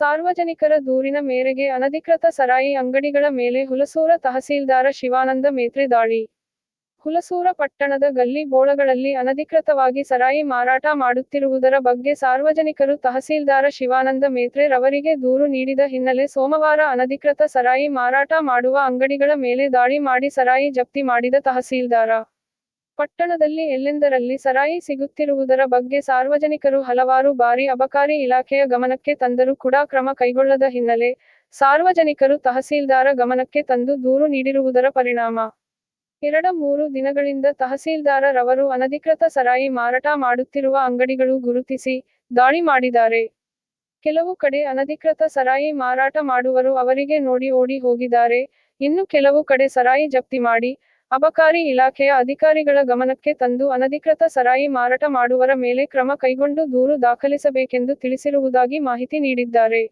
ಸಾರ್ವಜನಿಕರ ದೂರಿನ ಮೇರೆಗೆ ಅನಧಿಕೃತ ಸರಾಯಿ ಅಂಗಡಿಗಳ ಮೇಲೆ ಹುಲಸೂರ ತಹಸೀಲ್ದಾರ ಶಿವಾನಂದ ಮೇತ್ರೆ ದಾಳಿ. ಹುಲಸೂರ ಪಟ್ಟಣದ ಗಲ್ಲಿ ಬೋಳಗಳಲ್ಲಿ ಅನಧಿಕೃತವಾಗಿ ಸರಾಯಿ ಮಾರಾಟ ಮಾಡುತ್ತಿರುವುದರ ಬಗ್ಗೆ ಸಾರ್ವಜನಿಕರು ತಹಸೀಲ್ದಾರ ಶಿವಾನಂದ ಮೇತ್ರೆ ರವರಿಗೆ ದೂರು ನೀಡಿದ ಹಿನ್ನೆಲೆ ಸೋಮವಾರ ಅನಧಿಕೃತ ಸರಾಯಿ ಮಾರಾಟ ಮಾಡುವ ಅಂಗಡಿಗಳ ಮೇಲೆ ದಾಳಿ ಮಾಡಿ ಸರಾಯಿ ಜಪ್ತಿ ಮಾಡಿದ ತಹಸೀಲ್ದಾರ. ಪಟ್ಟಣದಲ್ಲಿ ಎಲ್ಲೆಂದರಲ್ಲಿ ಸರಾಯಿ ಸಿಗುತ್ತಿರುವುದರ ಬಗ್ಗೆ ಸಾರ್ವಜನಿಕರು ಹಲವಾರು ಬಾರಿ ಅಬಕಾರಿ ಇಲಾಖೆಯ ಗಮನಕ್ಕೆ ತಂದರೂ ಕೂಡ ಕ್ರಮ ಕೈಗೊಳ್ಳದ ಹಿನ್ನೆಲೆ ಸಾರ್ವಜನಿಕರು ತಹಸೀಲ್ದಾರ ಗಮನಕ್ಕೆ ತಂದು ದೂರು ನೀಡಿರುವುದರ ಪರಿಣಾಮ. ಎರಡ ಮೂರು ದಿನಗಳಿಂದ ತಹಸೀಲ್ದಾರರವರು ಅನಧಿಕೃತ ಸರಾಯಿ ಮಾರಾಟ ಮಾಡುತ್ತಿರುವ ಅಂಗಡಿಗಳು ಗುರುತಿಸಿ ದಾಳಿ ಮಾಡಿದ್ದಾರೆ. ಕೆಲವು ಕಡೆ ಅನಧಿಕೃತ ಸರಾಯಿ ಮಾರಾಟ ಮಾಡುವರು ಅವರಿಗೆ ನೋಡಿ ಓಡಿ ಹೋಗಿದ್ದಾರೆ. ಇನ್ನು ಕೆಲವು ಕಡೆ ಸರಾಯಿ ಜಪ್ತಿ ಮಾಡಿ ಅಬಕಾರಿ ಇಲಾಖೆಯ ಅಧಿಕಾರಿಗಳ ಗಮನಕ್ಕೆ ತಂದು ಅನಧಿಕೃತ ಸರಾಯಿ ಮಾರಾಟ ಮಾಡುವರ ಮೇಲೆ ಕ್ರಮ ಕೈಗೊಂಡು ದೂರು ದಾಖಲಿಸಬೇಕೆಂದು ತಿಳಿಸಿರುವುದಾಗಿ ಮಾಹಿತಿ ನೀಡಿದ್ದಾರೆ.